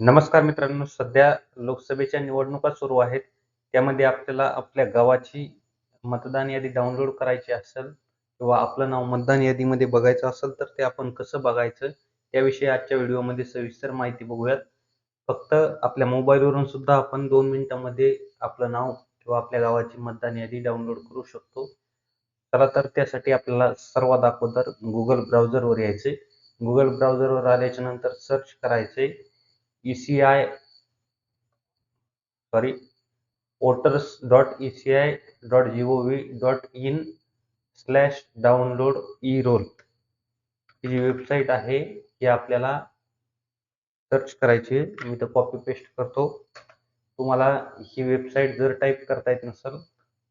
नमस्कार मित्रांनो सध्या लोकसभेच्या निवडणुका सुरू आहेत. त्यामध्ये आपल्याला आपल्या गावाची मतदान यादी डाउनलोड करायची असेल किंवा आपलं नाव मतदान यादीमध्ये बघायचं असेल तर ते आपण कसं बघायचं त्याविषयी आजच्या व्हिडिओमध्ये सविस्तर माहिती बघूयात. फक्त आपल्या मोबाईलवरून सुद्धा आपण दोन मिनिटांमध्ये आपलं नाव किंवा आपल्या गावाची मतदान यादी डाउनलोड करू शकतो. चला तर त्यासाठी आपल्याला सर्वात अगोदर गुगल ब्राउझरवर यायचे गुगल ब्राउझरवर आल्याच्यानंतर सर्च करायचे ECI sorry voters dot E C I dot G O V dot in slash download E roll ही जी वेबसाईट आहे ही आपल्याला सर्च करायची आहे. मी तर कॉपी पेस्ट करतो. तुम्हाला ही वेबसाईट जर टाईप करता येत नसेल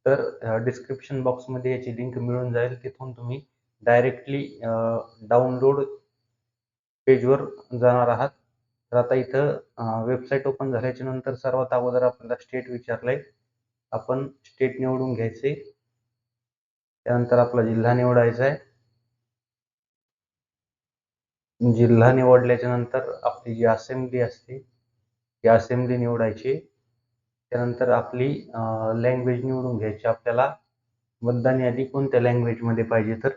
तर डिस्क्रिप्शन बॉक्समध्ये याची लिंक मिळून जाईल. तिथून तुम्ही डायरेक्टली डाउनलोड पेजवर जाणार आहात. तर आता इथं वेबसाईट ओपन झाल्याच्यानंतर सर्वात अगोदर आपल्याला स्टेट विचारलंय. आपण स्टेट निवडून घ्यायचे. त्यानंतर आपला जिल्हा निवडायचा आहे. जिल्हा निवडल्याच्या नंतर आपली जी असेंब्ली असते ती असेंब्ली निवडायची. त्यानंतर आपली लँग्वेज निवडून घ्यायची. आपल्याला मतदान यादी कोणत्या लँग्वेजमध्ये पाहिजे तर?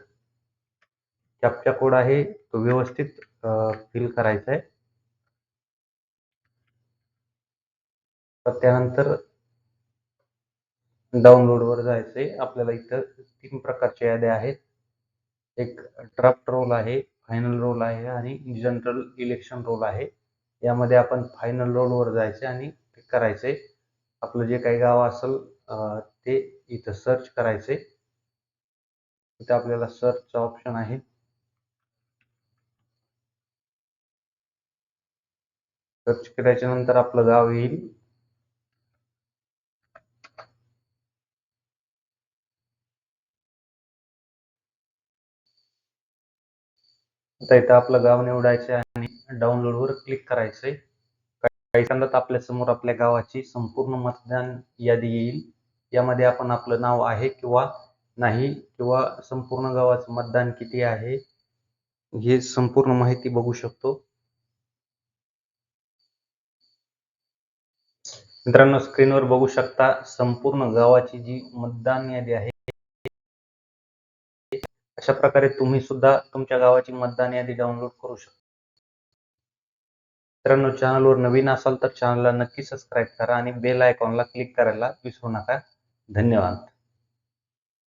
कॅपचा कोड आहे तो व्यवस्थित फिल करायचा आहे. तर त्यानंतर डाउनलोडवर जायचंय. आपल्याला इथं तीन प्रकारच्या याद्या आहेत. एक ड्राफ्ट रोल आहे फायनल रोल आहे आणि जनरल इलेक्शन रोल आहे. यामध्ये आपण फायनल रोलवर जायचे आणि ते करायचे आपलं जे काही गाव असेल ते इथं सर्च करायचे इथं आपल्याला सर्चचा ऑप्शन आहे. सर्च केल्याच्यानंतर आपलं गाव येईल. आता इथं आपलं गाव निवडायचं आणि डाउनलोडवर क्लिक करायचंय. काही सेकंदात आपल्यासमोर आपल्या गावाची संपूर्ण मतदान यादी येईल. यामध्ये आपण आपलं नाव आहे किंवा नाही किंवा संपूर्ण गावाचं मतदान किती आहे हे संपूर्ण माहिती बघू शकतो. मित्रांनो स्क्रीनवर बघू शकता संपूर्ण गावाची जी मतदान यादी आहे अशा प्रकारे तुम्ही सुद्धा तुमच्या गावाची मतदान यादी डाउनलोड करू शकता. मित्रांनो चॅनलवर नवीन असाल तर चॅनलला नक्की सबस्क्राईब करा आणि बेल आयकॉनला क्लिक करायला विसरू नका. धन्यवाद.